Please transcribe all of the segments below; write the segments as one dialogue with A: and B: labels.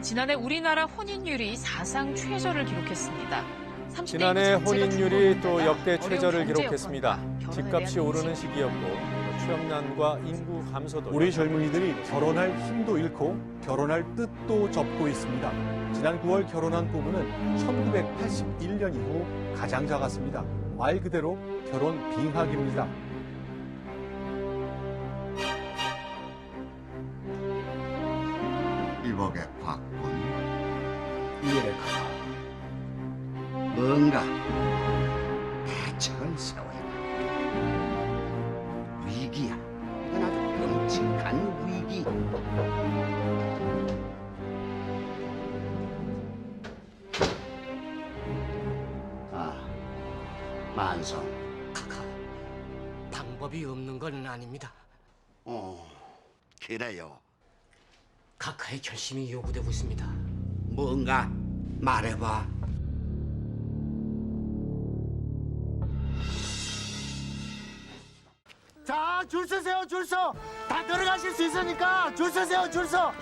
A: 지난해 우리나라 혼인율이 사상 최저를 기록했습니다. 30대
B: 지난해 혼인율이 또 역대 최저를 기록했습니다. 집값이 오르는. 시기였고 또 취업난과 인구 감소도
C: 우리 젊은이들이 결혼할 힘도 잃고 결혼할 뜻도 접고 있습니다. 지난 9월 결혼한 부부는 1981년 이후 가장 작았습니다. 말 그대로 결혼 빙하기입니다.
D: 일복의 박군.
C: 이해가.
D: 뭔가 대책을 세워야 돼. 위기야. 이건 아주 끔찍한 위기. 아 만성.
E: 카카 방법이 없는 건 아닙니다.
D: 어 그래요
E: 카카의 결심이 요구되고 있습니다.
D: 뭔가 말해봐
F: 자, 줄 서세요, 줄 서. 다 들어가실 수 있으니까 줄 서세요, 줄 서.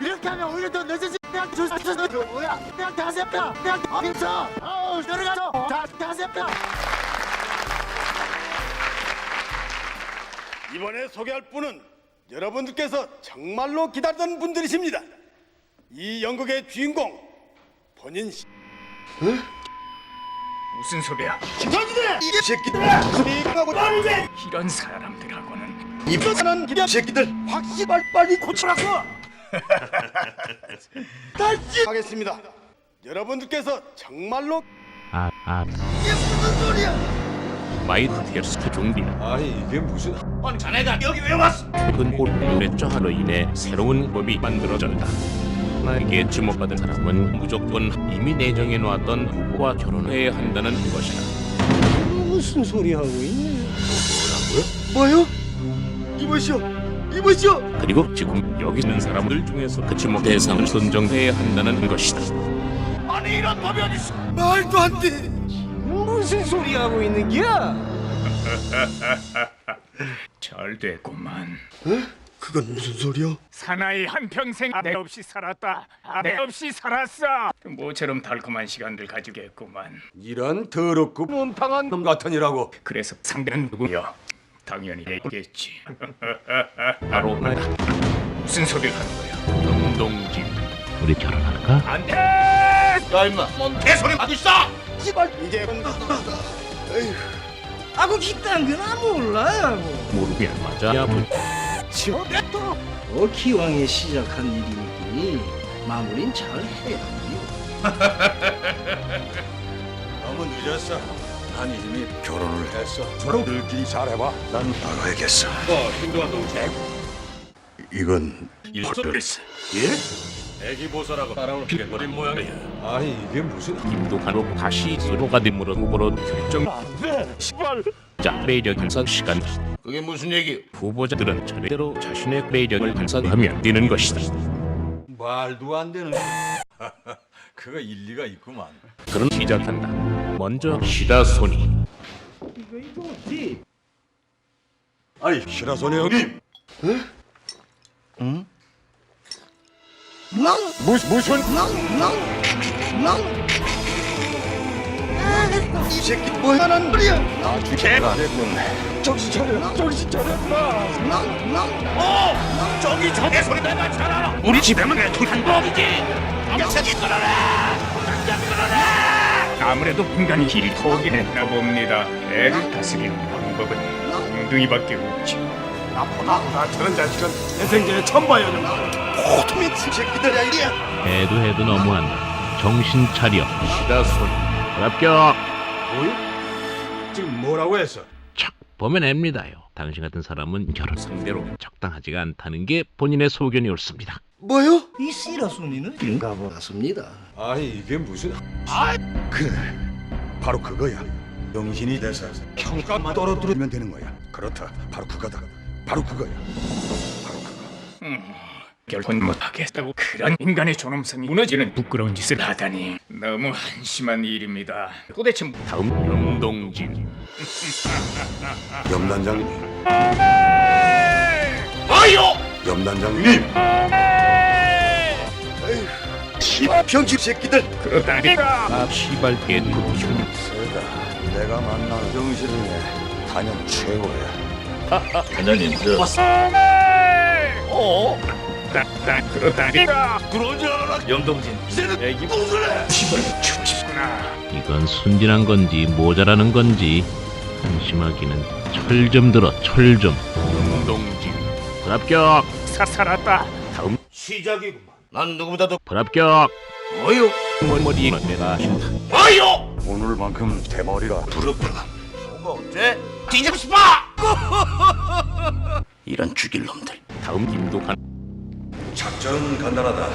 F: 이렇게 하면 오히려 더 늦어지. 그냥 줄 서서 그 뭐야? 그냥 다세요, 그냥 줄 서. 어, 들어가서. 자, 다세요.
G: 이번에 소개할 분은 여러분들께서 정말로 기다리던 분들이십니다. 이 연극의 주인공 본인 시...
H: 무슨 소리야?
G: 이 새끼들! 하고 나를 왜
H: 이런 사람들하고는
G: 입사는 기대 새끼들 확실히 빨리, 빨리 고치라고! 다시 하겠습니다. 여러분들께서 정말로
I: 마이트스 준비
B: 아니 이게 무슨
I: 최근 홀레저하로 인해 새로운 법이 만들어졌다. 나에게 지목받은 사람은 무조건 이미 내정해 놓았던 후보와 결혼해야 한다는 것이다.
E: 무슨 소리 하고 있네?
G: 뭐요? 이보시오! 이보시오!
I: 그리고 지금 여기 있는 사람들 중에서 그 지목 대상을 선정해야 한다는 것이다.
G: 아니 이런 법이 어딨어! 말도 안 돼!
E: 무슨 소리 하고 있는 기야?
H: 잘 됐구만.
G: 그건 무슨 소리야?
H: 사나이 한 평생 아내 없이 살았다. 아내 없이 살았어. 모처럼 달콤한 시간들 가지겠구만.
G: 이런 더럽고 논탕한 놈 같으니라고
H: 그래서 상대는 누구요? 당연히 얘겠지.
I: 바로 나
H: 무슨 소리를 하는 거야?
I: 영동진. 우리 결혼할까?
H: 안 돼!
G: 야 임마 뭔 개소리 하고 있어! 씨발 이게
E: 아고 기딴 거나 몰라요.
I: 무릎이 안 맞아. 야, 뭐,
E: 어 기왕에 시작한 일이니 마무리는 잘 해야 해요.
G: 너무 늦었어. 난 이미 결혼을 했어. 서로 들끼리 잘해봐. 난 나가야겠어. 어 이건 일소리스 예? 애기보서라고 따라올 피해버린 모양이야 아니 이게 무슨
I: 김도한으로 다시 스로가 됨으로 후보로 결정. 자, 매력 향상 시간.
G: 그게 무슨 얘기
I: 후보자들은 차례대로 자신의 매력을 환산하면 되는 것이다.
G: 말도 안 되는 그거 일리가 있구만
I: 그런 시작한다. 먼저 시다소니.
G: 아니 시라소네 형님 무슨 무슨? 이 새끼 뭐 하는 소리야? 안 했네. 정신 차려. 정신 차려 어! 저기 저개 소리 내가 잘 알아. 우리 집에만 내통한 법이지. 당장이 끌어라 당장 끌어라
H: 아무래도 인간이 길이 포긴 했나 봅니다. 애를 다스리는 방법은 엉덩이밖에 없지.
G: 나보다 나 저런 자식은 내 생전에 처음 봐요 도톰이 새끼들이야 이게
I: 해도 해도 너무한다. 정신 차려. 시다소니. 합격.
G: 지금 뭐라고 했어
I: 착 보면 압니다요. 당신 같은 사람은 결혼 상대로 적당하지가 않다는 게 본인의 소견이 옳습니다.
G: 뭐요?
E: 이 씨라소니는 인가보 같습니다.
G: 아니 이게 무슨 아 그래 바로 그거야 정신이 돼서 평가만 떨어뜨리면 되는 거야 그렇다 바로 그거다 바로 그거야 바로 그거
H: 결혼 못하겠다고 그런 인간의 존엄성이 무너지는 부끄러운 짓을 하다니 너무 한심한 일입니다. 도대체 뭐-
I: 다음 영동진.
G: 염단장님 아요 염단장님 병신 새끼들.
H: 그러다니까 아 시발
G: 세다. 내가 만난 중에 단연 최고야.
H: 어? 따따 그러다니까
G: 그러지 않아.
H: 염동진
G: 이제는 애기 해?
H: 시발 추치구나
I: 이건 순진한 건지 모자라는 건지 한심하기는 철 좀 들어 철 좀.
H: 염동진
I: 불합격.
H: 사 살았다 다음
G: 시작이구만. 난 누구보다도
I: 불합격.
G: 뭐요?
I: 머리만 내가
G: 뭐요? 오늘만큼 대머리가 부럽구나. 뭐가 어째? 뒤지고 싶어! 이런 죽일 놈들.
I: 다음 김도관.
G: 작전은 간단하다.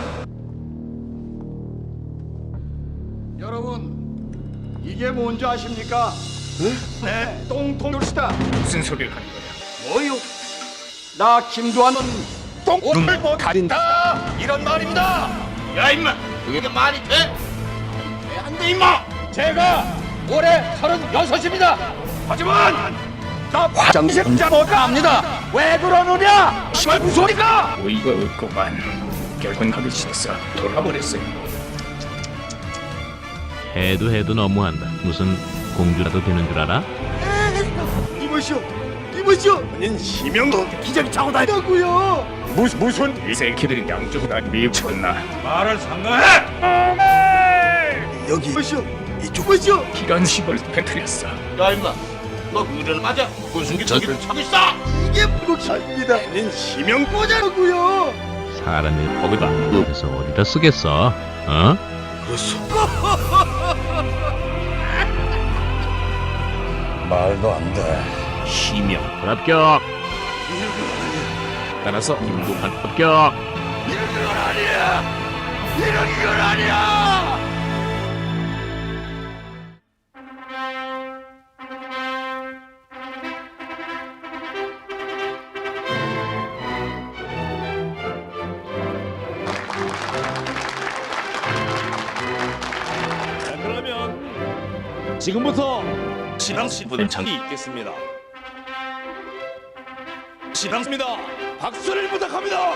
F: 여러분 이게 뭔지 아십니까? 네 똥통돌시다
H: 무슨 소리를 하는 거야
G: 뭐요?
F: 나 김두한은
G: 똥을 못 가린다. 이런 말입니다. 야 임마, 그게 말이 돼? 왜안돼 임마? 제가 올해 서른여섯입니다. 하지만 나 화장실자 못 갑니다. 왜 그러느냐? 씨발 무슨 소리가?
H: 어이가 없구만 결혼 가기 싫어서 돌아버렸어요
I: 해도 해도 너무한다. 무슨 공주라도 되는 줄 알아?
F: 이보시오 이보시오
G: 닌 희명도
F: 기저귀 차고 다니라고요
H: 무슨 무슨 이 새끼들이 양쪽으로 미쳤나
G: 말을 상관해.
F: 여기 이보시오 이쪽 보시오
H: 기간 시벌 패트렸어
G: 야 임마, 너 그전 맞아? 군승기 저기를 차고 있어.
F: 이게 목사입니다
G: 닌 희명
F: 뭐냐고요
I: 사람을 거기다 그래서 어디다 쓰겠어? 어?
G: 말도 안 돼.
I: 시명 불합격. 따라서 김도관 합격.
G: 이런 건 아니야. 이런 건 아니야.
B: 지금부터
G: 신부는 장이
B: 있겠습니다. 신앙입니다. 박수를 부탁합니다.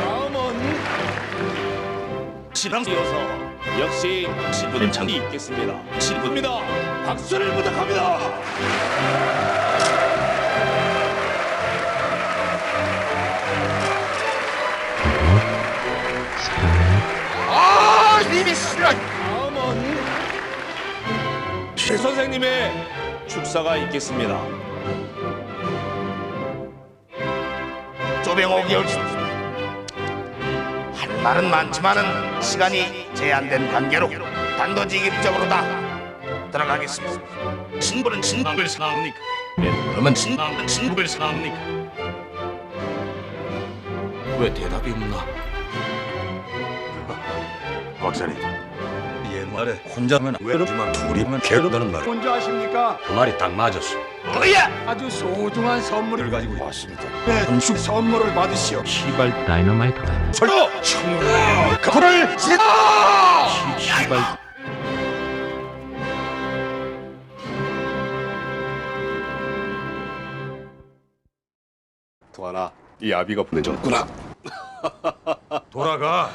B: 다음은
G: 신앙
B: 이어서 역시 신부는 장이 있겠습니다. 신부입니다. 박수를 부탁합니다.
G: 이미 싫어.
B: 다음은 최 선생님의 축사가 있겠습니다.
G: 조병옥이 올지. 할 말은 많지만은 시간이 제한된 관계로 단도직입적으로 다 들어가겠습니다. 신부는 신부를 사랑합니까? 예, 그러면 신부는 신부를 사랑합니까? 왜 대답이 없나? 박사님, 옛말에 혼자면 외롭지만 둘이면 괴롭다는 말.
F: 뭔지 아십니까?
G: 그 말이 딱 맞았어. 뭐야?
F: 아주 소중한 선물을
G: 가지고 왔습니다.
F: 네, 건축 선물을 받으시오
I: 시발 다이너마이트다.
G: 설로 불을 지다.
I: 시발
B: 도하나, 이 아비가 보내줬구나.
G: 돌아가.